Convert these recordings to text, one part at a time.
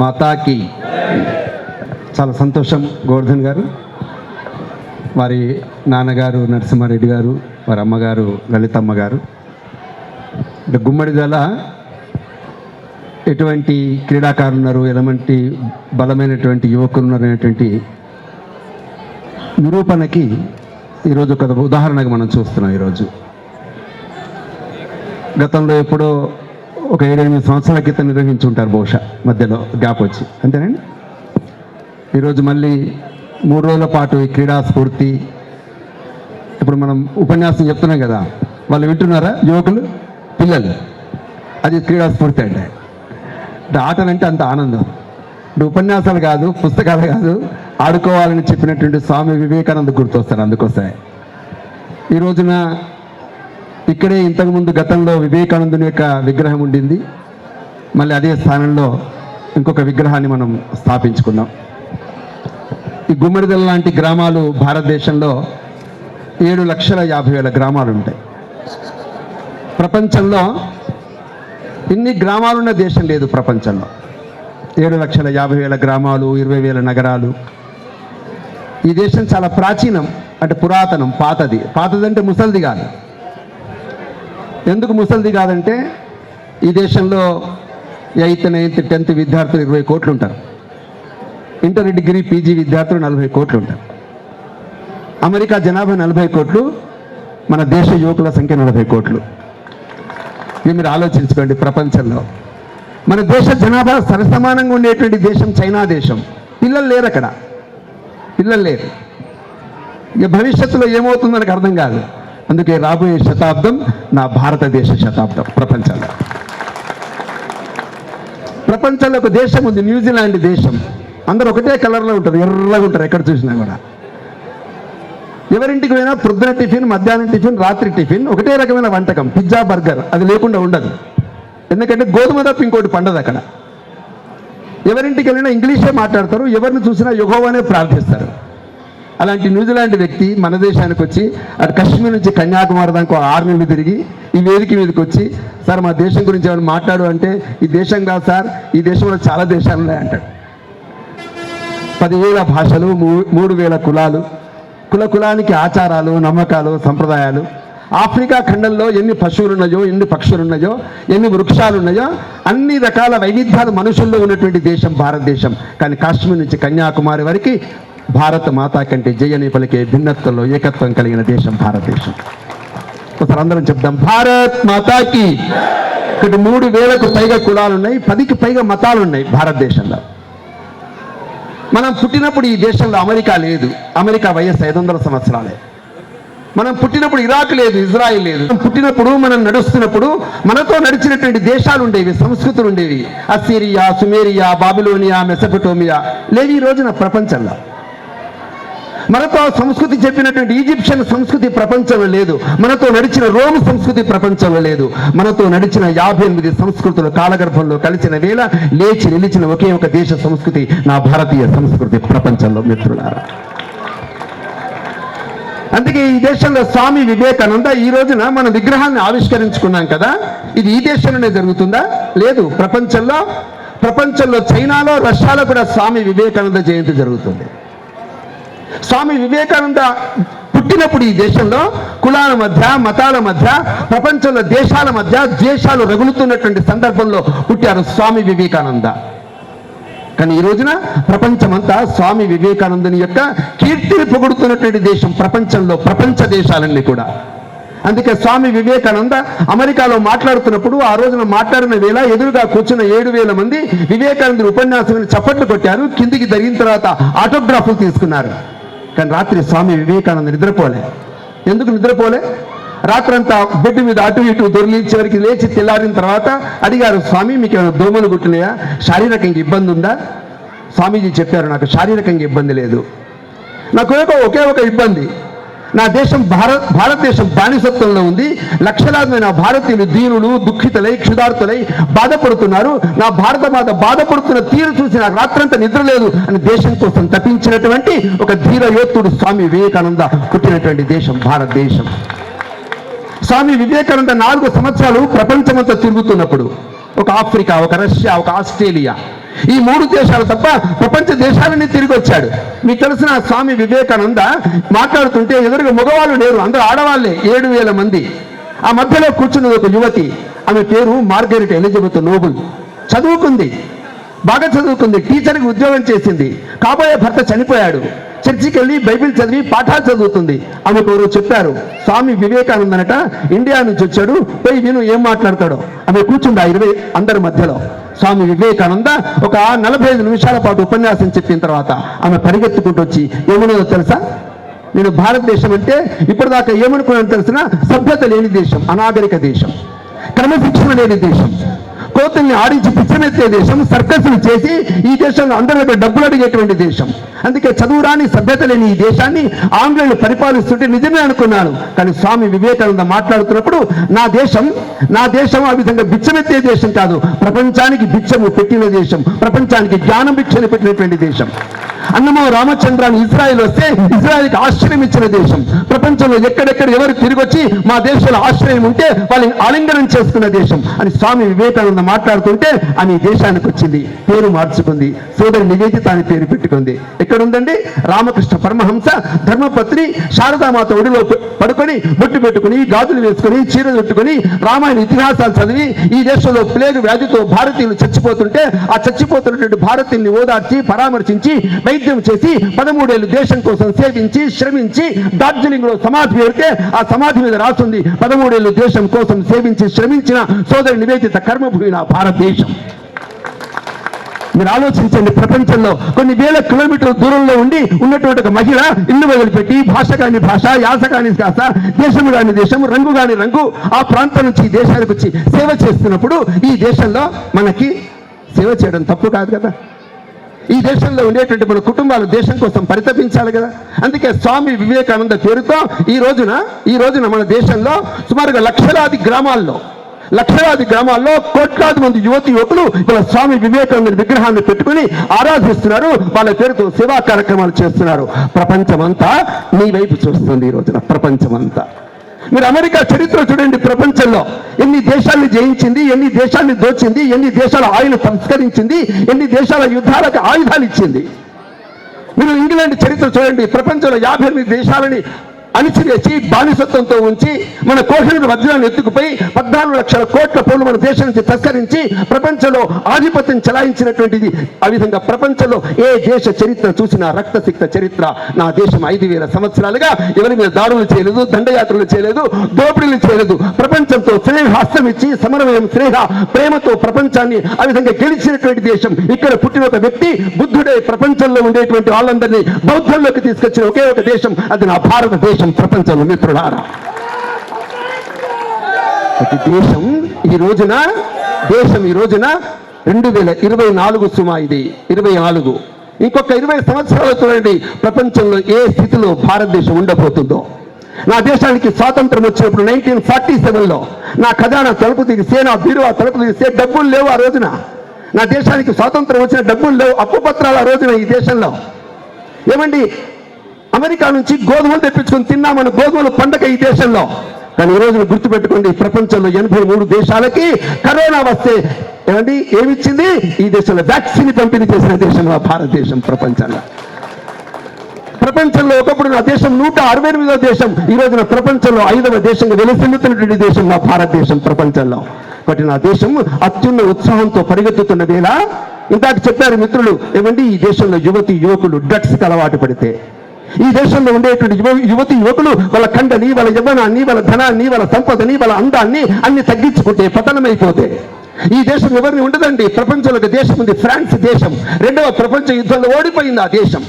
మాతాకి. చాలా సంతోషం గోవర్ధన్ గారు. వారి నాన్నగారు నరసింహారెడ్డి గారు వారి అమ్మగారు లలితమ్మ గారు. గుమ్మడి గుమ్మడిదల ఎటువంటి క్రీడాకారులు ఉన్నారు ఎలాంటి బలమైనటువంటి యువకులు ఉన్నారు అనేటువంటి నిరూపణకి ఈరోజు ఒక ఉదాహరణగా మనం చూస్తున్నాం ఈరోజు. గతంలో ఎప్పుడో ఒక ఏడెనిమిది సంవత్సరాల క్రితం నిర్వహించి ఉంటారు బహుశా మధ్యలో గ్యాప్ వచ్చి. అంతేనండి? ఈరోజు మళ్ళీ మూడు రోజుల పాటు ఈ క్రీడా స్ఫూర్తి. ఇప్పుడు మనం ఉపన్యాసం చెప్తున్నాం కదా వాళ్ళు వింటున్నారా యువకులు? పిల్లలు. అది క్రీడా స్ఫూర్తి అంటే. అంటే ఆటలంటే అంత ఆనందం. ఇప్పుడు ఉపన్యాసాలు కాదు పుస్తకాలు కాదు ఆడుకోవాలని చెప్పినటువంటి స్వామి వివేకానంద గుర్తొస్తారు అందుకోసమే. ఈ రోజున ఇక్కడే ఇంతకుముందు గతంలో వివేకానందుని యొక్క విగ్రహం ఉండింది. మళ్ళీ అదే స్థానంలో ఇంకొక విగ్రహాన్ని మనం స్థాపించుకున్నాం. ఈ గుమ్మడిదల లాంటి గ్రామాలు భారతదేశంలో ఏడు లక్షల యాభై వేల గ్రామాలు ఉంటాయి. ప్రపంచంలో ఇన్ని గ్రామాలున్న దేశం లేదు ప్రపంచంలో. ఏడు లక్షల యాభై వేల గ్రామాలు ఇరవై వేల నగరాలు. ఈ దేశం చాలా ప్రాచీనం అంటే పురాతనం పాతది. పాతది అంటే ముసలిది కాదు. ఎందుకు ముసలిది కాదంటే ఈ దేశంలో ఎయిత్ నైన్త్ టెన్త్ విద్యార్థులు ఇరవై కోట్లు ఉంటారు. ఇంటర్ డిగ్రీ పీజీ విద్యార్థులు నలభై కోట్లు ఉంటారు. అమెరికా జనాభా నలభై కోట్లు మన దేశ యువకుల సంఖ్య నలభై కోట్లు. ఇది మీరు ఆలోచించుకోండి ప్రపంచంలో. మన దేశ జనాభా సరసమానంగా ఉండేటువంటి దేశం చైనా దేశం. పిల్లలు లేరు అక్కడ. పిల్లలు లేరు. ఇక భవిష్యత్తులో ఏమవుతుందో అర్థం కాదు. అందుకే రాబోయే శతాబ్దం నా భారతదేశ శతాబ్దం ప్రపంచంలో. ప్రపంచంలో ఒక దేశం ఉంది న్యూజిలాండ్ దేశం. అందరూ ఒకటే కలర్లో ఉంటారు ఎర్రగా ఉంటారు ఎక్కడ చూసినా కూడా. ఎవరింటికి పోయినా పొద్దున టిఫిన్ మధ్యాహ్నం టిఫిన్ రాత్రి టిఫిన్ ఒకటే రకమైన వంటకం పిజ్జా బర్గర్ అది లేకుండా ఉండదు. ఎందుకంటే గోధుమ తప్ప ఇంకోటి పండదు అక్కడ. ఎవరింటికి వెళ్ళినా ఇంగ్లీషే మాట్లాడతారు ఎవరిని చూసినా యుగోవనే ప్రార్థిస్తారు. అలాంటి న్యూజిలాండ్ వ్యక్తి మన దేశానికి వచ్చి అటు కశ్మీర్ నుంచి కన్యాకుమారి దాకా ఆరు నెలలు తిరిగి ఈ వేదిక మీదకి వచ్చి సార్ మా దేశం గురించి ఏమైనా మాట్లాడు అంటే ఈ దేశం కాదు సార్ ఈ దేశంలో చాలా దేశాలు ఉన్నాయి అంటాడు పదివేల భాషలు మూ- మూడు వేల కులాలు కుల కులానికి ఆచారాలు నమ్మకాలు సంప్రదాయాలు. ఆఫ్రికా ఖండంలో ఎన్ని పశువులు ఉన్నాయో ఎన్ని పక్షులు ఉన్నాయో ఎన్ని వృక్షాలు ఉన్నాయో అన్ని రకాల వైవిధ్యాలు మనుషుల్లో ఉన్నటువంటి దేశం భారతదేశం. కానీ కాశ్మీర్ నుంచి కన్యాకుమారి వరకు భారత మాతా కంటే జయని పలికే భిన్నత్వంలో ఏకత్వం కలిగిన దేశం భారతదేశం. ఒకసారి అందరం చెప్దాం. భారత్ మాతాకి ఇక్కడ మూడు వేలకు పైగా కులాలు ఉన్నాయి పదికి పైగా మతాలు ఉన్నాయి భారతదేశంలో. మనం పుట్టినప్పుడు ఈ దేశంలో అమెరికా లేదు. అమెరికా వయస్సు ఐదు వందల సంవత్సరాలే. మనం పుట్టినప్పుడు ఇరాక్ లేదు ఇజ్రాయిల్ లేదు. మనం పుట్టినప్పుడు మనం నడుస్తున్నప్పుడు మనతో నడిచినటువంటి దేశాలు ఉండేవి సంస్కృతులు ఉండేవి. Assyria Sumeria Babylonia Mesopotamia. లేవి ఈ రోజున ప్రపంచంలో. మనతో సంస్కృతి చెప్పినటువంటి ఈజిప్షియన్ సంస్కృతి ప్రపంచంలో లేదు. మనతో నడిచిన రోమ్ సంస్కృతి ప్రపంచంలో లేదు. మనతో నడిచిన యాభై ఎనిమిది సంస్కృతులు కాలగర్భంలో కలిసిన వేళ లేచి నిలిచిన ఒకే ఒక దేశ సంస్కృతి నా భారతీయ సంస్కృతి ప్రపంచంలో మిత్రులారా. అందుకే ఈ దేశంలో స్వామి వివేకానంద ఈ రోజున మన విగ్రహాన్ని ఆవిష్కరించుకున్నాం కదా. ఇది ఈ దేశంలోనే జరుగుతుందా? లేదు. ప్రపంచంలో? ప్రపంచంలో చైనాలో రష్యాలో కూడా స్వామి వివేకానంద జయంతి జరుగుతుంది. స్వామి వివేకానంద పుట్టినప్పుడు ఈ దేశంలో కులాల మధ్య మతాల మధ్య ప్రపంచంలో దేశాల మధ్య ద్వేషాలు రగులుతున్నటువంటి సందర్భంలో పుట్టారు స్వామి వివేకానంద. కానీ ఈ రోజున ప్రపంచమంతా స్వామి వివేకానందుని యొక్క కీర్తిని పొగుడుతున్నటువంటి దేశం ప్రపంచంలో ప్రపంచ దేశాలన్నీ కూడా. అందుకే స్వామి వివేకానంద అమెరికాలో మాట్లాడుతున్నప్పుడు ఆ రోజున మాట్లాడిన వేళ ఎదురుగా కూర్చున్న ఏడు వేల మంది వివేకానందుని ఉపన్యాసం చప్పట్లు కొట్టారు. కిందికి జరిగిన తర్వాత ఆటోగ్రాఫ్లు తీసుకున్నారు. కానీ రాత్రి స్వామి వివేకానంద నిద్రపోలే. ఎందుకు నిద్రపోలే? రాత్రంతా బెడ్ మీద అటు ఇటు దొరికి చివరికి లేచి తెల్లారిన తర్వాత అడిగారు స్వామి మీకు ఏమైనా దోమలు గుట్టినాయా శారీరకంగా ఇబ్బంది ఉందా? స్వామీజీ చెప్పారు నాకు శారీరకంగా ఇబ్బంది లేదు. నాకు ఒకే ఒక ఇబ్బంది. నా దేశం భారత్ భారతదేశం బానిసత్వంలో ఉంది. లక్షలాది మంది నా భారతీయులు దీనులు దుఃఖితులై క్షుధార్తులై బాధపడుతున్నారు. నా భారత మాత బాధపడుతున్న తీరు చూసి నాకు రాత్రంతా నిద్ర లేదు అని దేశం కోసం తప్పించినటువంటి ఒక ధీర యోత్తుడు స్వామి వివేకానంద పుట్టినటువంటి దేశం భారతదేశం. స్వామి వివేకానంద నాలుగు సంవత్సరాలు ప్రపంచమంతా తిరుగుతున్నప్పుడు ఒక ఆఫ్రికా ఒక రష్యా ఒక ఆస్ట్రేలియా ఈ మూడు దేశాలు తప్ప ప్రపంచ దేశాలన్నీ తిరిగి వచ్చాడు. మీకు తెలిసిన స్వామి వివేకానంద మాట్లాడుతుంటే ఎదురుగా మగవాళ్ళు లేరు అందరూ ఆడవాళ్ళే ఏడు వేల మంది. ఆ మధ్యలో కూర్చున్నది ఒక యువతి ఆమె పేరు మార్గరెట్ ఎలిజబెత్ నోబుల్. చదువుకుంది బాగా చదువుకుంది టీచర్కి ఉద్యోగం చేసింది. కాబోయే భర్త చనిపోయాడు. చర్చికి వెళ్ళి బైబిల్ చదివి పాఠాలు చదువుతుంది. ఆమెకు ఎవరు చెప్పారు స్వామి వివేకానందనట ఇండియా నుంచి వచ్చాడు పోయి విను ఏం మాట్లాడతాడో. ఆమె కూర్చుంది ఇరవై అందరి మధ్యలో. స్వామి వివేకానంద ఒక నలభై ఐదు నిమిషాల పాటు ఉపన్యాసం చెప్పిన తర్వాత ఆమె పరిగెత్తుకుంటూ వచ్చి ఏమన్నదో తెలుసా? నేను భారతదేశం అంటే ఇప్పటిదాకా ఏమనుకున్నాను తెలిసిన సభ్యత లేని దేశం అనాగరిక దేశం క్రమశిక్షణ లేని దేశం. కోతుల్ని ఆడించి పిచ్చమెత్తే దేశం సర్కస్లు చేసి ఈ దేశంలో అందరిలో డబ్బులు అడిగేటువంటి దేశం. అందుకే చదువురాని సభ్యత లేని ఈ దేశాన్ని ఆంగ్లేయులు పరిపాలిస్తుంటే నిజమే అనుకున్నాను. కానీ స్వామి వివేకానంద మాట్లాడుతున్నప్పుడు నా దేశం నా దేశం ఆ విధంగా బిచ్చమెత్తే దేశం కాదు. ప్రపంచానికి బిచ్చము పెట్టిన దేశం. ప్రపంచానికి జ్ఞానం భిక్షను పెట్టినటువంటి దేశం. అన్నమో రామచంద్రాన్ని ఇజ్రాయెల్ వస్తే ఇజ్రాయెల్కి ఆశ్రయం ఇచ్చిన దేశం. ప్రపంచంలో ఎక్కడెక్కడ ఎవరు తిరిగి వచ్చి మా దేశంలో ఆశ్రయం ఉంటే వాళ్ళని ఆలింగనం చేసుకున్న దేశం. అని స్వామి వివేకానంద మాట్లాడుతుంటే ఆమె దేశానికి వచ్చింది. పేరు మార్చుకుంది. సోదరి నివేదిత అని పేరు పెట్టుకుంది. ఎక్కడుందండి? రామకృష్ణ పరమహంస ధర్మపత్ని శారదామాత ఒడిలో పడుకొని బొట్టు పెట్టుకుని గాజులు వేసుకుని చీరలు చుట్టుకుని రామాయణ ఇతిహాసాలు చదివి ఈ దేశంలో ప్లేగు వ్యాధితో భారతీయులు చచ్చిపోతుంటే ఆ చచ్చిపోతున్నటువంటి భారతీయుల్ని ఓదార్చి పరామర్శించి వైద్యం చేసి పదమూడేళ్ళు దేశం కోసం సేవించి శ్రమించి డార్జిలింగ్లో సమాధి పెడితే ఆ సమాధి మీద రాస్తుంది. పదమూడేళ్ళు దేశం కోసం సేవించి శ్రమించిన సోదరి నివేదిత కర్మభూమి నా భారతదేశం. మీరు ఆలోచించండి ప్రపంచంలో కొన్ని వేల కిలోమీటర్ల దూరంలో ఉండి ఉన్నటువంటి ఒక మహిళ ఇల్లు వదిలిపెట్టి భాష కాని భాష యాస కాని యాస దేశము కాని దేశం రంగు కాని రంగు ఆ ప్రాంతం నుంచి ఈ దేశానికి వచ్చి సేవ చేస్తున్నప్పుడు ఈ దేశంలో మనకి సేవ చేయడం తప్పు కాదు కదా. ఈ దేశంలో ఉండేటువంటి మన కుటుంబాలు దేశం కోసం పరితపించాలి కదా. అందుకే స్వామి వివేకానంద పేరుతో ఈ రోజున ఈ రోజున మన దేశంలో సుమారుగా లక్షలాది గ్రామాల్లో లక్షలాది గ్రామాల్లో కోట్లాది మంది యువతి యువకులు ఇలా స్వామి వివేకానంద విగ్రహాన్ని పెట్టుకుని ఆరాధిస్తున్నారు. వాళ్ళ పేరుతో సేవా కార్యక్రమాలు చేస్తున్నారు. ప్రపంచమంతా నీ వైపు చూస్తుంది ఈ రోజున ప్రపంచమంతా. మీరు అమెరికా చరిత్ర చూడండి ప్రపంచంలో. ఎన్ని దేశాన్ని జయించింది ఎన్ని దేశాన్ని దోచింది ఎన్ని దేశాల ఆయులు సంస్కరించింది ఎన్ని దేశాల యుద్ధాలకు ఆయుధాలు ఇచ్చింది. మీరు ఇంగ్లాండ్ చరిత్ర చూడండి ప్రపంచంలో యాభై ఎనిమిది దేశాలని అణిచివేసి బానిసత్వంతో ఉంచి మన కోహినూరు వజ్రాన్ని ఎత్తుకుపోయి పద్నాలుగు లక్షల కోట్ల పౌరులు మన దేశం నుంచి తస్కరించి ప్రపంచంలో ఆధిపత్యం చలాయించినటువంటిది. ఆ విధంగా ప్రపంచంలో ఏ దేశ చరిత్ర చూసినా రక్తసిక్త చరిత్ర నా దేశం ఐదు వేల సంవత్సరాలుగా ఎవరి మీద దాడులు చేయలేదు దండయాత్రలు చేయలేదు దోపిడీలు చేయలేదు. ప్రపంచంతో స్నేహాస్తం ఇచ్చి సమన్వయం స్నేహ ప్రేమతో ప్రపంచాన్ని ఆ విధంగా గెలిచినటువంటి దేశం. ఇక్కడ పుట్టిన ఒక వ్యక్తి బుద్ధుడే ప్రపంచంలో ఉండేటువంటి వాళ్ళందరినీ బౌద్ధంలోకి తీసుకొచ్చిన ఒకే ఒక దేశం అది నా భారతదేశం. ప్రపంచంలో మిత్రులారా. ప్రతి దేశం ఈ రోజున దేశం ఈ రోజున రెండు వేల ఇరవై నాలుగు సుమా ఇది ఇరవై నాలుగు. ఇంకొక ఇరవై సంవత్సరాలు చూడండి ప్రపంచంలో ఏ స్థితిలో భారతదేశం ఉండబోతుందో. నా దేశానికి స్వాతంత్రం వచ్చినప్పుడు నైన్టీన్ ఫార్టీ సెవెన్లో నా ఖజానా తలుపు తీరిస్తే నా బీరువా తలుపు తీరిస్తే డబ్బులు లేవు ఆ రోజున. నా దేశానికి స్వాతంత్రం వచ్చిన డబ్బులు లేవు అప్పు పత్రాలు ఆ రోజున ఈ దేశంలో. ఏమండి అమెరికా నుంచి గోధుమలు తెప్పించుకొని తిన్నామని గోధుమలు పండగ ఈ దేశంలో. కానీ ఈ రోజున గుర్తుపెట్టుకోండి ప్రపంచంలో ఎనభై మూడు దేశాలకి కరోనా వస్తే ఏమండి ఏమిచ్చింది? ఈ దేశంలో వ్యాక్సిన్ పంపిణీ చేసిన దేశం భారతదేశం ప్రపంచంలో. ప్రపంచంలో ఒకప్పుడు నా దేశం నూట అరవై ఎనిమిదవ దేశం ఈ రోజున ప్రపంచంలో ఐదవ దేశంగా వెలుసెల్లుతున్నటువంటి దేశం నా భారతదేశం ప్రపంచంలో. కాబట్టి నా దేశం అత్యున్న ఉత్సాహంతో పరిగెత్తుతున్న వేళ ఇందాక చెప్పారు మిత్రులు ఏమండి ఈ దేశంలో యువతి యువకులు డ్రగ్స్కి అలవాటు పడితే. ఈ దేశంలో ఉండేటువంటి యువ యువతి యువకులు వాళ్ళ కండని వాళ్ళ యవ్వనాన్ని వాళ్ళ ధనాన్ని వాళ్ళ సంపదని వాళ్ళ అందాన్ని అన్ని తగ్గించుకుంటే పతనమైపోతే. ఈ దేశం ఎవరిని ఉండదండి? ప్రపంచంలో దేశం ఉంది ఫ్రాన్స్ దేశం. రెండవ ప్రపంచ యుద్ధంలో ఓడిపోయింది ఆ దేశం.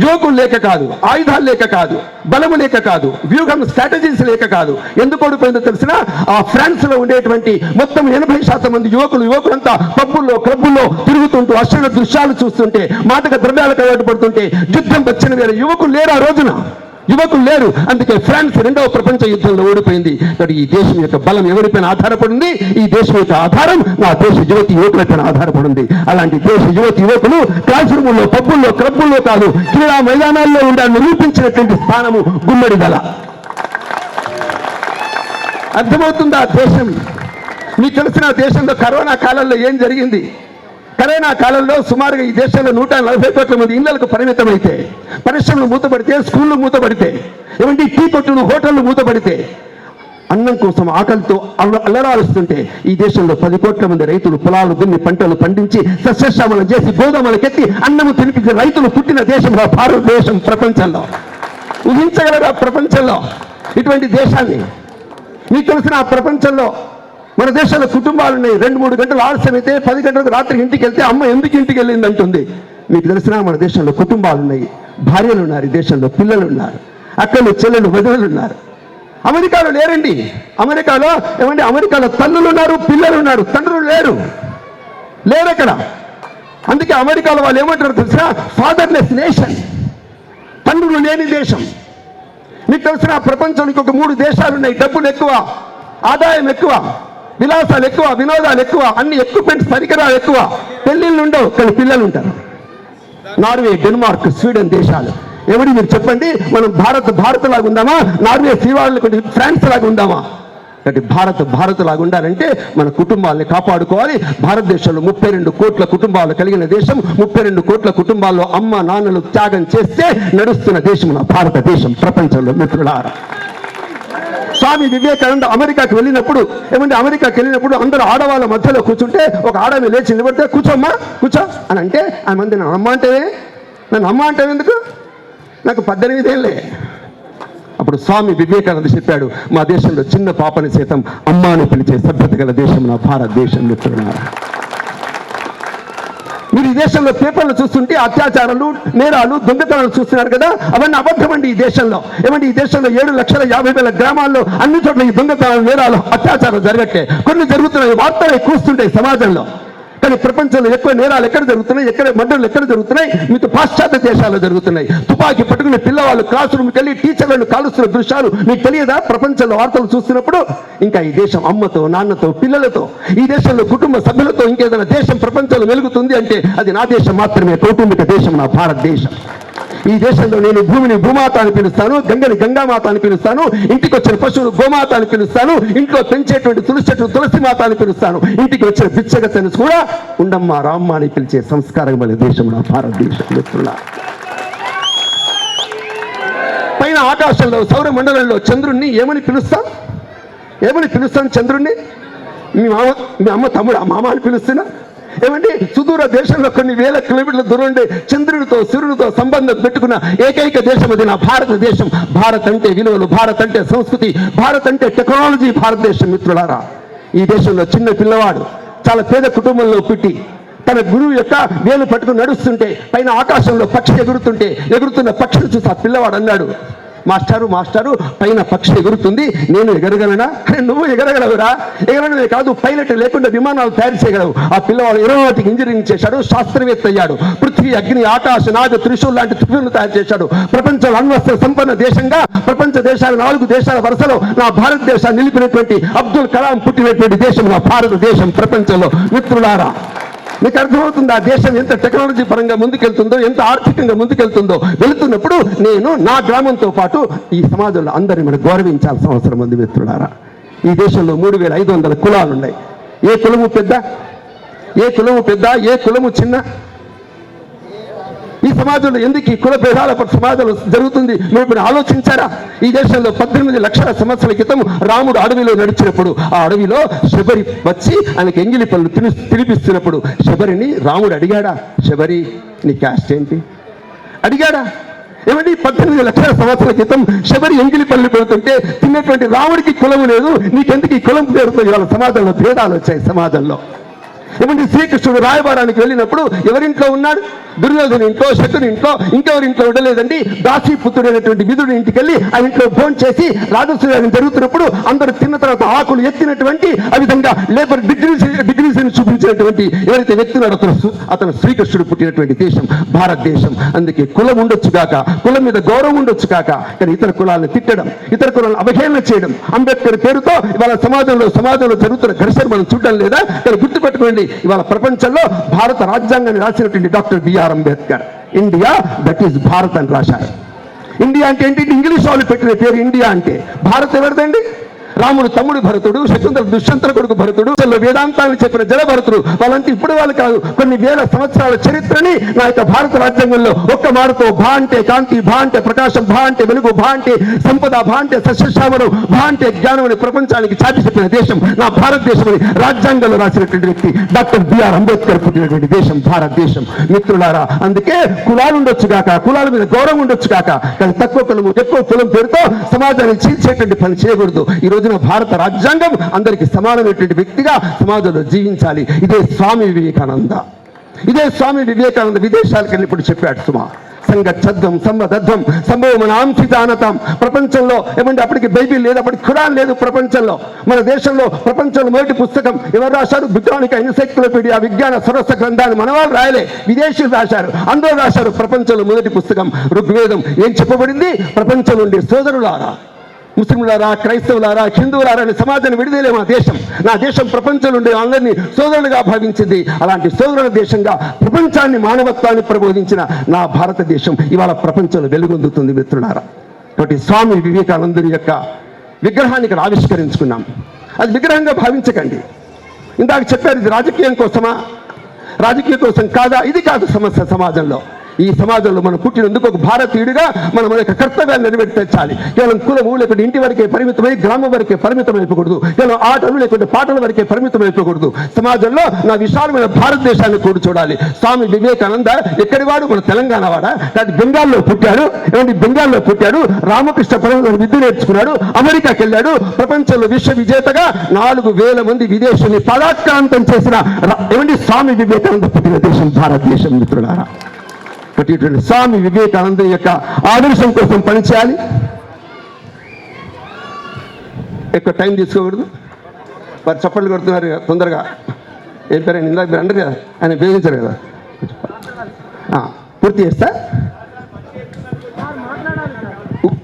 యువకులు లేక కాదు ఆయుధాలు లేక కాదు బలము లేక కాదు వ్యూహం స్ట్రాటజీస్ లేక కాదు. ఎందుకు ఓడిపోయిందో తెలిసిన ఆ ఫ్రాన్స్లో ఉండేటువంటి మొత్తం ఎనభై శాతం మంది యువకులు యువకులంతా పబ్బుల్లో క్లబ్బుల్లో తిరుగుతుంటూ అశ్వ దృశ్యాలు చూస్తుంటే మాటగా ద్రవ్యాలకు అలవాటు పడుతుంటే యుద్ధం వచ్చిన వేరే యువకులు లేరు ఆ రోజున. యువకులు లేరు. అందుకే ఫ్రాన్స్ రెండవ ప్రపంచ యుద్ధంలో ఓడిపోయింది. కాబట్టి ఈ దేశం యొక్క బలం ఎవరిపైన ఆధారపడింది? ఈ దేశం యొక్క ఆధారం నా దేశ యువతి యువకులపైన ఆధారపడింది. అలాంటి దేశ యువతి యువకులు క్లాస్ రూముల్లో పబ్బుల్లో క్లబ్బుల్లో కాదు క్రీడా మైదానాల్లో ఉండా నిరూపించినటువంటి స్థానము గుమ్మడి దళ. అర్థమవుతుందా దేశం? మీకు తెలిసిన దేశంలో కరోనా కాలంలో ఏం జరిగింది? కరోనా కాలంలో సుమారుగా ఈ దేశంలో నూట నలభై కోట్ల మంది ఇళ్ళకు పరిమితమైతే పరిశ్రమలు మూతపడితే స్కూళ్ళు మూతపడితే ఏమంటే టీ కొట్టులు హోటళ్ళు మూతపడితే అన్నం కోసం ఆకలితో అల్లరాలుస్తుంటే ఈ దేశంలో పది కోట్ల మంది రైతులు పొలాలు దున్ని పంటలు పండించి సస్యశ్యామలం చేసి గోధుమలకెత్తి అన్నము తినిపించే రైతులు పుట్టిన దేశంలో భారతదేశం ప్రపంచంలో. ఊహించగలరా ప్రపంచంలో? ఇటువంటి దేశాన్ని మీకు తెలిసిన ఆ ప్రపంచంలో మన దేశంలో కుటుంబాలు ఉన్నాయి రెండు మూడు గంటలు ఆలస్యం అయితే పది గంటలకు రాత్రి ఇంటికి వెళ్తే అమ్మ ఎందుకు ఇంటికి వెళ్ళింది అంటుంది మీకు తెలిసిన మన దేశంలో కుటుంబాలు ఉన్నాయి. భార్యలు ఉన్నారు ఈ దేశంలో పిల్లలు ఉన్నారు. అక్కలు చెల్లెలు వదినలు ఉన్నారు. అమెరికాలో లేరండి. అమెరికాలో ఏమంటే అమెరికాలో తల్లులు ఉన్నారు పిల్లలు ఉన్నారు. తండ్రులు లేరు. లేరు అక్కడ అందుకే అమెరికాలో వాళ్ళు ఏమంటారు తెలిసిన ఫాదర్లెస్ నేషన్ తండ్రులు లేని దేశం. మీకు తెలిసిన ప్రపంచానికి ఒక మూడు దేశాలు ఉన్నాయి. డబ్బులు ఎక్కువ ఆదాయం ఎక్కువ. విలాసాలు ఎక్కువ వినోదాలు ఎక్కువ అన్ని ఎక్విప్మెంట్స్ పరికరాలు ఎక్కువ. పెళ్ళిళ్ళు ఉండవు కానీ పిల్లలు ఉంటారు. నార్వే డెన్మార్క్ స్వీడన్ దేశాలు. ఎవరి మీరు చెప్పండి మనం భారత్ భారత్ లాగా ఉందామా? నార్వే శ్రీవాళ్ళు ఫ్రాన్స్ లాగా ఉందామా? కాబట్టి భారత్ భారత్ లాగా ఉండాలంటే మన కుటుంబాలని కాపాడుకోవాలి. భారతదేశంలో ముప్పై రెండు కోట్ల కుటుంబాలు కలిగిన దేశం ముప్పై రెండు కోట్ల కుటుంబాల్లో అమ్మ నాన్నలు త్యాగం చేస్తే నడుస్తున్న దేశం మన భారతదేశం ప్రపంచంలో మిత్రులారా. స్వామి వివేకానంద అమెరికాకి వెళ్ళినప్పుడు ఏమంటే అమెరికాకి వెళ్ళినప్పుడు అందరూ ఆడవాళ్ళ మధ్యలో కూర్చుంటే ఒక ఆడవి లేచి నిలబడితే కూర్చోమ్మా కూర్చో అని అంటే ఆమె మంది నన్ను అమ్మ అంటే నన్ను అమ్మ అంటే ఎందుకు? నాకు పద్దెనిమిది ఏళ్ళే. అప్పుడు స్వామి వివేకానంద చెప్పాడు మా దేశంలో చిన్న పాపని సైతం అమ్మ అని పిలిచే సభ్యత గల దేశం నా భారతదేశం మిత్రులారా మీరు ఈ దేశంలో పేపర్లు చూస్తుంటే అత్యాచారాలు నేరాలు దొంగతనాలు చూస్తున్నారు కదా? అవన్నీ అబద్ధం అండి ఈ దేశంలో. ఏమంటే ఈ దేశంలో ఏడు లక్షల యాభై వేల గ్రామాల్లో అన్ని చోట్ల ఈ దొంగతనాలు నేరాలు అత్యాచారాలు జరగట్టే కొన్ని జరుగుతున్నాయి వార్తలు కూస్తుంటాయి సమాజంలో. కానీ ప్రపంచంలో ఎక్కువ నేరాలు ఎక్కడ జరుగుతున్నాయి? ఎక్కడ మర్డర్లు ఎక్కడ జరుగుతున్నాయి? మీకు పాశ్చాత్య దేశాల్లో జరుగుతున్నాయి. తుపాకీ పట్టుకుని పిల్లవాళ్ళు క్లాస్ రూమ్కి వెళ్ళి టీచర్లను కాలుస్తున్న దృశ్యాలు మీకు తెలియదా? ప్రపంచంలో వార్తలు చూస్తున్నప్పుడు ఇంకా ఈ దేశం అమ్మతో నాన్నతో పిల్లలతో ఈ దేశంలో కుటుంబ సభ్యులతో ఇంకేదైనా దేశం ప్రపంచంలో వెలుగుతుంది అంటే అది నా దేశం మాత్రమే కౌటుంబిక దేశం నా భారతదేశం. ఈ దేశంలో నేను భూమిని భూమాత అని పిలుస్తాను గంగని గంగామాత అని పిలుస్తాను ఇంటికి వచ్చిన పశువును గోమాత అని పిలుస్తాను ఇంట్లో పెంచేటువంటి తులసి చెట్టు తులసి మాత అని పిలుస్తాను. ఇంటికి వచ్చిన పిచ్చగతను కూడా ఉండమ్మ రామ్మ అని పిలిచే సంస్కారం వల్ల దేశం భారతదేశం మిత్రుల పైన ఆకాశంలో సౌర మండలంలో చంద్రుణ్ణి ఏమని పిలుస్తాం? ఏమని పిలుస్తాం చంద్రుణ్ణి? మీ మామ మీ అమ్మ తమ్ముడు ఆ మామ అని పిలుస్తున్నా? ఏమండి? సుదూర దేశంలో కొన్ని వేల కిలోమీటర్ల దూరం ఉండే చంద్రుడితో సూర్యుడితో సంబంధం పెట్టుకున్న ఏకైక దేశం అది నా భారతదేశం. భారత్ అంటే విలువలు భారత్ అంటే సంస్కృతి భారత్ అంటే టెక్నాలజీ భారతదేశం మిత్రులారా. ఈ దేశంలో చిన్న పిల్లవాడు చాలా పేద కుటుంబంలో పుట్టి తన గురువు యొక్క వేలు పట్టుకుని నడుస్తుంటే పైన ఆకాశంలో పక్షి ఎగురుతుంటే ఎగురుతున్న పక్షిని చూసి ఆ పిల్లవాడు అన్నాడు మాస్టారు మాస్టారు పైన పక్షి ఎగురుతుంది. నేను ఎగరగలనా? నువ్వు ఎగరగలవురా? ఎగరడమే కాదు పైలట్ లేకుండా విమానాలు తయారు చేయగలవు. ఆ పిల్లవాడు ఏరోనాటిక్ ఇంజనీరింగ్ చేశాడు శాస్త్రవేత్త అయ్యాడు. పృథ్వీ అగ్ని ఆకాశ నాగ త్రిశూల్ లాంటి త్రిశూలను తయారు చేశాడు. ప్రపంచ అణ్వస్త్ర సంపన్న దేశంగా ప్రపంచ దేశాల నాలుగు దేశాల వరుసలో నా భారతదేశాన్ని నిలిపినటువంటి అబ్దుల్ కలాం పుట్టినటువంటి దేశం నా భారతదేశం ప్రపంచంలో మిత్రులారా. మీకు అర్థమవుతుంది? ఆ దేశం ఎంత టెక్నాలజీ పరంగా ముందుకెళ్తుందో ఎంత ఆర్థికంగా ముందుకెళ్తుందో వెళుతున్నప్పుడు నేను నా గ్రామంతో పాటు ఈ సమాజంలో అందరిని మనం గౌరవించాల్సిన అవసరం ఉంది మిత్రులారా. ఈ దేశంలో మూడు వేల ఐదు వందల కులాలు ఉన్నాయి ఏ కులము పెద్ద? ఏ కులము పెద్ద? ఏ కులము చిన్న? ఈ సమాజంలో ఎందుకు ఈ కుల భేదాల సమాజం సమాజంలో జరుగుతుంది? మీరు ఆలోచించారా? ఈ దేశంలో పద్దెనిమిది లక్షల సంవత్సరాల క్రితం రాముడు అడవిలో నడిచినప్పుడు ఆ అడవిలో శబరి వచ్చి ఆయనకి ఎంగిలి పళ్ళు తిని తినిపిస్తున్నప్పుడు శబరిని రాముడు అడిగాడా? శబరి నీ క్యాస్ట్ ఏంటి? అడిగాడా? ఏమండి పద్దెనిమిది లక్షల సంవత్సరాల క్రితం శబరి ఎంగిలి పనులు పెడుతుంటే తిన్నటువంటి రాముడికి కులము లేదు నీకెందుకు ఈ కులం పేరుతో ఇవాళ సమాజంలో భేదాలు వచ్చాయి సమాజంలో? ఏమంటే శ్రీకృష్ణుడు రాయబారానికి వెళ్ళినప్పుడు ఎవరింట్లో ఉన్నాడు? దుర్యోధన ఇంట్లో శకుని ఇంట్లో ఇంకెవరి ఇంట్లో ఉండలేదండి దాసీపుత్రుడైనటువంటి విధుడి ఇంటికి వెళ్ళి ఆ ఇంట్లో ఫోన్ చేసి రాజశ్రీ జరుగుతున్నప్పుడు అందరూ తిన్న తర్వాత ఆకులు ఎత్తినటువంటి ఆ విధంగా లేబర్ డిగ్రీస్ డిగ్రీస్ చూపించినటువంటి ఎవరైతే వ్యక్తి అతను అతను శ్రీకృష్ణుడు పుట్టినటువంటి దేశం భారతదేశం. అందుకే కులం ఉండొచ్చు కాక కులం మీద గౌరవం ఉండొచ్చు కాక కానీ ఇతర కులాలను తిట్టడం ఇతర కులాలను అవహేళన చేయడం అంబేద్కర్ పేరుతో ఇవాళ సమాజంలో సమాజంలో జరుగుతున్న ఘర్షణ మనం చూడడం లేదా? కానీ గుర్తుపెట్టుకోండి ఇవాళ ప్రపంచంలో భారత రాజ్యాంగాన్ని రాసినటువంటి doctor B R Ambedkar. India that is Bharat అని రాశారు. ఇండియా అంటే ఏంటి? ఇంగ్లీష్ వాళ్ళు పెట్టిన పేరు ఇండియా అంటే. భారత్ ఎవరిదండి? రాముడు తమ్ముడు భరతుడు శకుంతల దుష్యంతర కొడుకు భరతుడు వేదాంతాన్ని చెప్పిన జల భరతుడు. వాళ్ళంతా ఇప్పుడు వాళ్ళు కాదు. కొన్ని వేల సంవత్సరాల చరిత్రని నా యొక్క భారత రాజ్యాంగంలో ఒక్క మాటతో భా అంటే కాంతి భా అంటే ప్రకాశం భా అంటే వెలుగు భా అంటే సంపద భా అంటే సస్యశ్యామరం భా అంటే జ్ఞానం అని ప్రపంచానికి చాటి చెప్పిన దేశం నా భారతదేశం అని రాజ్యాంగంలో రాసినటువంటి వ్యక్తి డాక్టర్ బిఆర్ అంబేద్కర్ పుట్టినటువంటి దేశం భారతదేశం. మిత్రులారా అందుకే కులాలు ఉండొచ్చు కాక కులాల మీద గౌరవం ఉండొచ్చు కాక కానీ తక్కువ కులము ఎక్కువ కులం పేరుతో సమాజాన్ని చీల్చేటువంటి పని చేయకూడదు. ఈరోజు రోజున భారత రాజ్యాంగం అందరికి సమానమైనటువంటి వ్యక్తిగా సమాజంలో జీవించాలి. ఇదే స్వామి వివేకానంద. ఇదే స్వామి వివేకానంద విదేశాలకు వెళ్ళినప్పుడు చెప్పాడు సుమా. సంగచ్చద్దం సంవదద్దం సంభవమనాం సితానతం ప్రపంచంలో ఏమంటే అప్పటికి బైబిల్ లేదు అప్పటికి ఖురాన్ లేదు ప్రపంచంలో. మన దేశంలో ప్రపంచంలో మొదటి పుస్తకం ఎవరు రాశారు? బ్రిటానికా ఎన్సైక్లోపీడియా విజ్ఞాన సరస్వ గ్రంథాన్ని మన వాళ్ళు రాయలే. విదేశీయులు రాశారు అందరూ రాశారు. ప్రపంచంలో మొదటి పుస్తకం ఋగ్వేదం. ఏం చెప్పబడింది? ప్రపంచం నుండి సోదరులారా ముస్లింలారా క్రైస్తవులారా హిందువులారా అనే సమాజాన్ని విడిదేలే మా దేశం. నా దేశం ప్రపంచంలో ఉండే అందరినీ సోదరులుగా భావించింది. అలాంటి సోదరుల దేశంగా ప్రపంచాన్ని మానవత్వాన్ని ప్రబోధించిన నా భారతదేశం ఇవాళ ప్రపంచంలో వెలుగొందుతుంది మిత్రులారా. కాబట్టి స్వామి వివేకానందుని యొక్క విగ్రహాన్ని ఇక్కడ ఆవిష్కరించుకున్నాం. అది విగ్రహంగా భావించకండి. ఇందాక చెప్పారు ఇది రాజకీయం కోసమా? రాజకీయం కోసం కాదా? ఇది కాదు సమస్య సమాజంలో. ఈ సమాజంలో మనం పుట్టినందుకు ఒక భారతీయుడిగా మనం మన యొక్క కర్తవ్యాన్ని నెరవేర్చాలి. కేవలం కులము లేకుంటే ఇంటి వరకే పరిమితమై గ్రామం వరకే పరిమితం అయిపోకూడదు. కేవలం ఆటలు లేకుంటే పాటల వరకే పరిమితం అయిపోకూడదు. సమాజంలో నా విశాలమైన భారతదేశాన్ని కూడి చూడాలి. స్వామి వివేకానంద ఎక్కడి వాడు? మన తెలంగాణ వాడ? కానీ బెంగాల్లో పుట్టాడు. ఏమంటే బెంగాల్లో పుట్టాడు. రామకృష్ణ పరమ విద్య నేర్చుకున్నాడు. అమెరికాకి వెళ్ళాడు. ప్రపంచంలో విశ్వ విజేతగా నాలుగు వేల మంది విదేశీని పదాక్రాంతం చేసిన ఏమండి? స్వామి వివేకానంద పుట్టిన దేశం భారతదేశం మిత్రులారా. కాబట్టి స్వామి వివేకానంద యొక్క ఆదర్శం కోసం పనిచేయాలి. ఎక్కువ టైం తీసుకోకూడదు. వారు చప్పట్లు కొడుతున్నారు తొందరగా. ఏం పేరు? ఇందాక మీరు అంటారు కదా ఆయన ఉపయోగించారు కదా. పూర్తి చేస్తా?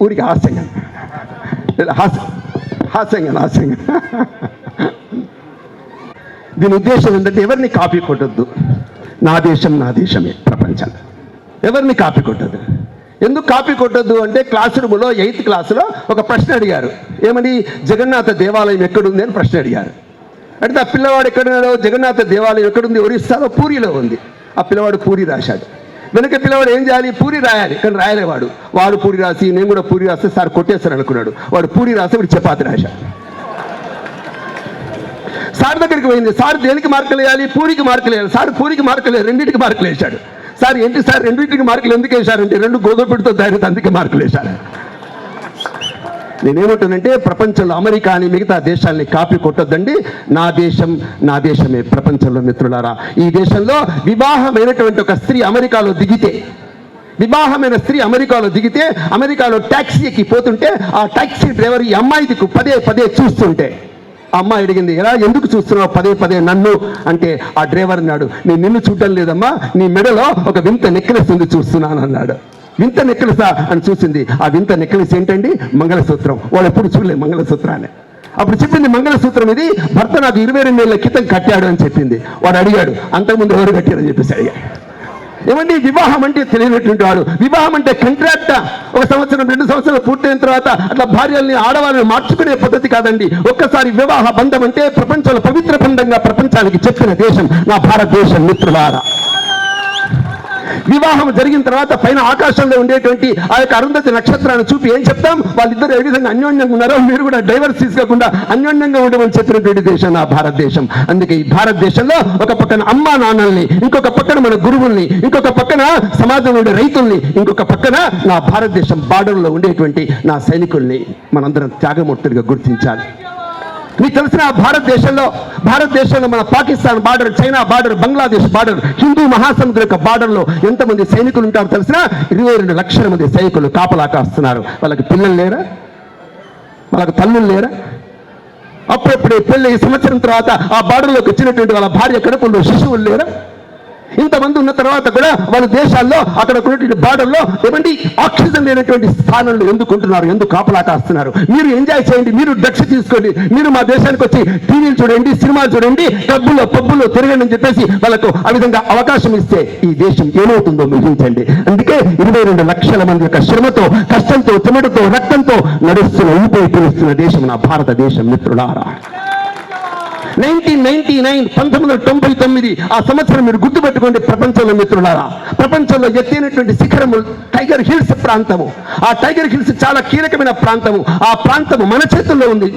ఊరికి హాస్యంగా. హాస్యంగా హాస్యంగా. దీని ఉద్దేశం ఏంటంటే ఎవరిని కాపీ కొట్టద్దు? నా దేశం నా దేశమే ప్రపంచం. ఎవరిని కాపీ కొట్టద్దు? ఎందుకు కాపీ కొట్టద్దు అంటే క్లాస్ రూమ్లో ఎయిత్ క్లాసులో ఒక ప్రశ్న అడిగారు. ఏమని? జగన్నాథ దేవాలయం ఎక్కడుంది అని ప్రశ్న అడిగారు. అంటే ఆ పిల్లవాడు ఎక్కడున్నాడో జగన్నాథ దేవాలయం ఎక్కడుంది? ఒరిస్సాలో పూరిలో ఉంది. ఆ పిల్లవాడు పూరి రాశాడు. వెనక పిల్లవాడు ఏం చేయాలి? పూరి రాయాలి. కానీ రాయలేవాడు. వాడు పూరి రాసి నేను కూడా పూరి రాస్తే సార్ కొట్టేస్తాను అనుకున్నాడు వాడు పూరి రాసి వీడు చపాతి రాశాడు. సార్ దగ్గరికి పోయింది. సార్ దేనికి మార్కులు వేయాలి? పూరికి మార్కులు వేయాలి. సార్ పూరికి మార్కులు వేయాలి. రెండింటికి మార్కులు వేశాడు. సార్ ఏంటి సార్ రెండింటికి మార్కులు ఎందుకు వేశారంటే రెండు గోధుమపిండితో తయారైతే అందుకే మార్కులు వేశారు? నేనేమంటానంటే ప్రపంచంలో అమెరికా అని మిగతా దేశాలని కాపీ కొట్టొద్దండి. నా దేశం నా దేశమే ప్రపంచంలో మిత్రులారా. ఈ దేశంలో వివాహమైనటువంటి ఒక స్త్రీ అమెరికాలో దిగితే వివాహమైన స్త్రీ అమెరికాలో దిగితే అమెరికాలో ట్యాక్సీకి ఎక్కి పోతుంటే ఆ ట్యాక్సీ డ్రైవర్ ఈ అమ్మాయికి పదే పదే చూస్తుంటే అమ్మ అడిగింది ఎలా ఎందుకు చూస్తున్నావు? పదే పదే నన్ను అంటే ఆ డ్రైవర్ అన్నాడు నేను నిన్ను చూడటం లేదమ్మా నీ మెడలో ఒక వింత నెక్లెస్ ఉంది చూస్తున్నాను అన్నాడు. వింత నెక్లెసా అని చూసింది. ఆ వింత నెక్లెస్ ఏంటండి? మంగళసూత్రం. వాళ్ళు ఎప్పుడు చూడలేదు మంగళసూత్రాన్ని. అప్పుడు చెప్పింది మంగళసూత్రం ఇది భర్త నాకు ఇరవై రెండు ఏళ్ళ క్రితం కట్టాడు అని చెప్పింది. వాడు అడిగాడు అంతకుముందు ఎవరు కట్టారని చెప్పేసి అడిగాడు. ఏమండి? వివాహం అంటే తెలియనటువంటి వాడు వివాహం అంటే కంట్రాక్ట్. ఒక సంవత్సరం రెండు సంవత్సరాలు పూర్తయిన తర్వాత అట్లా భార్యల్ని ఆడవాళ్ళని మార్చుకునే పద్ధతి కాదండి. ఒక్కసారి వివాహ బంధం అంటే ప్రపంచంలో పవిత్ర బంధంగా ప్రపంచానికి చెప్పిన దేశం నా భారతదేశం మిత్రులారా వివాహం జరిగిన తర్వాత పైన ఆకాశంలో ఉండేటువంటి ఆ యొక్క అరుంధతి నక్షత్రాన్ని చూపి ఏం చెప్తాం? వాళ్ళిద్దరు ఏ విధంగా అన్యోన్యంగా ఉన్నారో మీరు కూడా డైవర్స్ తీసుకోకుండా అన్యోన్యంగా ఉండమని చెప్పినటువంటి దేశం నా భారతదేశం. అందుకే ఈ భారతదేశంలో ఒక పక్కన అమ్మా నాన్నల్ని ఇంకొక పక్కన మన గురువుల్ని ఇంకొక పక్కన సమాజంలో ఉండే రైతుల్ని ఇంకొక పక్కన నా భారతదేశం బార్డర్లో ఉండేటువంటి నా సైనికుల్ని మనందరం త్యాగమూర్తులుగా గుర్తించాలి. మీకు తెలిసిన భారతదేశంలో భారతదేశంలో మన Pakistan border China border Bangladesh border Hindu మహాసముద్ర యొక్క బార్డర్లో ఎంతమంది సైనికులు ఉంటారో తెలిసిన ఇరవై రెండు లక్షల మంది సైనికులు కాపలా కాస్తున్నారు. వాళ్ళకి పిల్లలు లేరా? వాళ్ళకి తల్లులు లేరా? అప్పుడప్పుడే పెళ్ళి సంవత్సరం తర్వాత ఆ బార్డర్లోకి వచ్చినటువంటి వాళ్ళ భార్య కడుపుల్లో శిశువులు లేరా? ఇంతమంది ఉన్న తర్వాత కూడా వాళ్ళ దేశాల్లో అక్కడ ఉన్నటువంటి బార్డర్లో ఏమండి ఆక్సిజన్ లేనటువంటి స్థానంలో ఎందుకు ఉంటున్నారు ఎందుకు కాపలా కాస్తున్నారు? మీరు ఎంజాయ్ చేయండి మీరు డ్రగ్స్ తీసుకోండి. మీరు మా దేశానికి వచ్చి టీవీలు చూడండి సినిమాలు చూడండి క్లబ్బుల్లో పబ్బుల్లో తిరగండి అని చెప్పేసి వాళ్ళకు ఆ విధంగా అవకాశం ఇస్తే ఈ దేశం ఏమవుతుందో ఊహించండి. అందుకే ఇరవై రెండు లక్షల మంది యొక్క శ్రమతో కష్టంతో చెమటతో రక్తంతో నడుస్తున్న ఊపిరి పిలుస్తున్న దేశం నా భారతదేశం మిత్రులారా. నైన్టీన్ నైన్టీ నైన్ పంతొమ్మిది వందల తొంభై తొమ్మిది ఆ సంవత్సరం మీరు గుర్తుపెట్టుకోండి ప్రపంచంలో మిత్రులారా. ప్రపంచంలో ఎత్తైనటువంటి శిఖరము టైగర్ హిల్స్ ప్రాంతము. ఆ టైగర్ హిల్స్ చాలా కీలకమైన ప్రాంతము. ఆ ప్రాంతము మన చేతుల్లో ఉంది.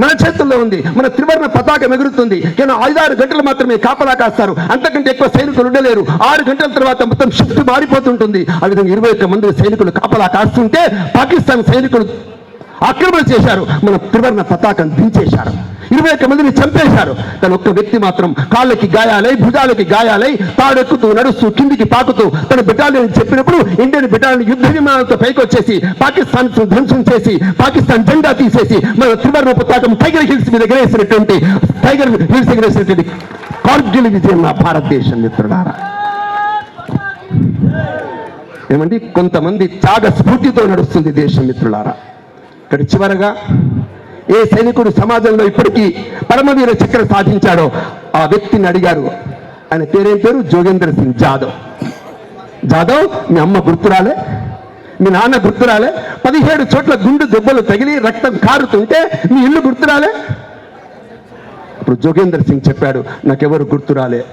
మన చేతుల్లో ఉంది. మన త్రివర్ణ పతాకం ఎగురుతుంది. కానీ ఐదారు గంటలు మాత్రమే కాపలా కాస్తారు. అంతకంటే ఎక్కువ సైనికులు ఉండలేరు. ఆరు గంటల తర్వాత మొత్తం షిఫ్ట్ మారిపోతుంటుంది. ఆ విధంగా ఇరవై ఒక్క మంది సైనికులు కాపలా కాస్తుంటే పాకిస్తాన్ సైనికులు ఆక్రమణ చేశారు. మన త్రివర్ణ పతాకం దించేశారు. ఇరవై ఒక్క మందిని చంపేశారు. తన ఒక్క వ్యక్తి మాత్రం కాళ్ళకి గాయాలై భుజాలకి గాయాలై తాడెక్కుతూ నడుస్తూ కిందికి పాకుతూ తన బెటాలియన్ చెప్పినప్పుడు ఇండియన్ బెటాలియన్ యుద్ధ విమానంతో పైకొచ్చేసి పాకిస్తాన్ ధ్వంసం చేసి పాకిస్తాన్ జెండా తీసేసి మన త్రివర్ణ పతాకం టైగర్ హిల్స్ మీద ఎగరేసినటువంటి టైగర్ హిల్స్ ఎగరేసినటువంటి కార్గిల్ విజయం నా భారతదేశం మిత్రులారా. ఏమండి? కొంతమంది త్యాగ స్ఫూర్తితో నడుస్తుంది దేశం మిత్రులారా. ఇక్కడ చివరగా ఏ సైనికుడు సమాజంలో ఇప్పటికీ పరమవీర చక్ర సాధించాడో ఆ వ్యక్తిని అడిగారు. ఆయన పేరేం పేరు? జోగేంద్ర సింగ్ జాదవ్. జాదవ్ మీ అమ్మ గుర్తురాలే? మీ నాన్న గుర్తురాలే? పదిహేడు చోట్ల గుండు దెబ్బలు తగిలి రక్తం కారుతుంటే మీ ఇల్లు గుర్తురాలే? అప్పుడు జోగేంద్ర సింగ్ చెప్పాడు నాకెవరు గుర్తురాలే?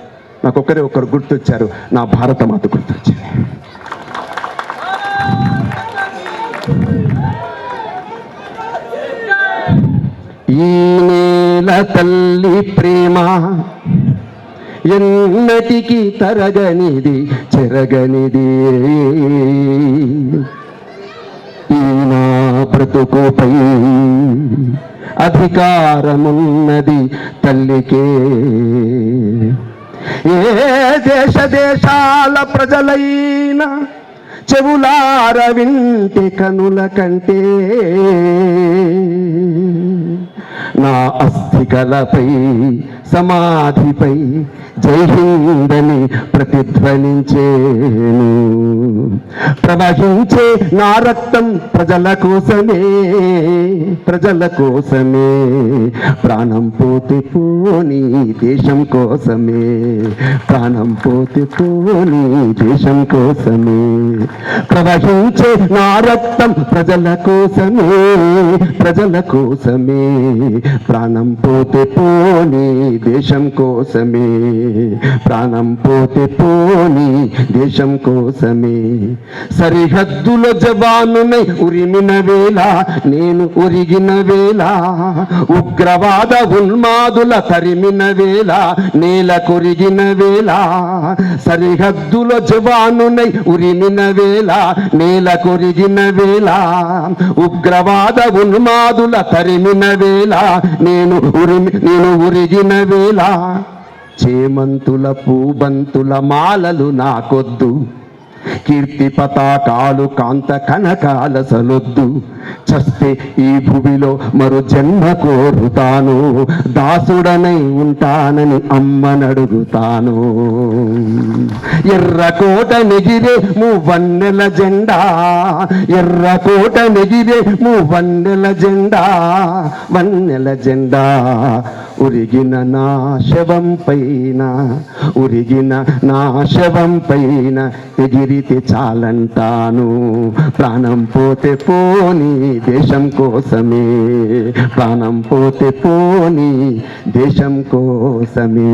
నాకు ఒక్కరే ఒక్కరు గుర్తొచ్చారు. నా భారత మాత గుర్తొచ్చింది. ఈ నేల తల్లి ప్రేమ. ఎన్నటికి తరగనిది చెరగనిది. ఈ నా బ్రతుకుపై అధికారమున్నది తల్లికే. ఏ దేశ దేశాల ప్రజలైనా చెవులార వింటి కనుల కంటే నా అస్థికలపై సమాధిపై జై హిందని ప్రతిధ్వనించేను. ప్రవహించే నా రక్తం ప్రజల కోసమే ప్రజల కోసమే. ప్రాణం పోతే పోని దేశం కోసమే. ప్రాణం పోతే పోని దేశం కోసమే. ప్రవహించే నా రక్తం ప్రజల కోసమే ప్రజల కోసమే. ప్రాణం పోతే పోని దేశం కోసమే. ప్రాణం పోతే పోని దేశం కోసమే. సరిహద్దుల జవానునై ఉరిమిన వేళ నేను ఉరిగిన వేళ. ఉగ్రవాద ఉన్మాదుల తరిమిన వేళ నేల కొరిగిన వేళ. సరిహద్దుల జవానునై ఉరిమిన వేళ నేల కొరిగిన వేళ. ఉగ్రవాద ఉన్మాదుల తరిమిన వేళ. నేను ఉరిమి నేను ఉరిగిన వేళ చేమంతుల పూబంతుల మాలలు నాకొద్దు. కీర్తి పతాకాలు కాంత కనకాల సలొద్దు. చస్తే ఈ భూమిలో మరో జన్మ కోరుతాను. దాసుడనై ఉంటానని అమ్మనడుగుతాను. ఎర్రకోట నెగిరే మూవన్నెల జెండా. ఎర్రకోట నెగిరే మూవన్నెల జెండా. వన్నెల జెండా ఉరిగిన నా శవం పైన. ఉరిగిన నా శవం పైన ఎగిరితే చాలంటాను. ప్రాణం పోతే పోనీ దేశం కోసమే ప్రాణం పోతే పోని దేశం కోసమే.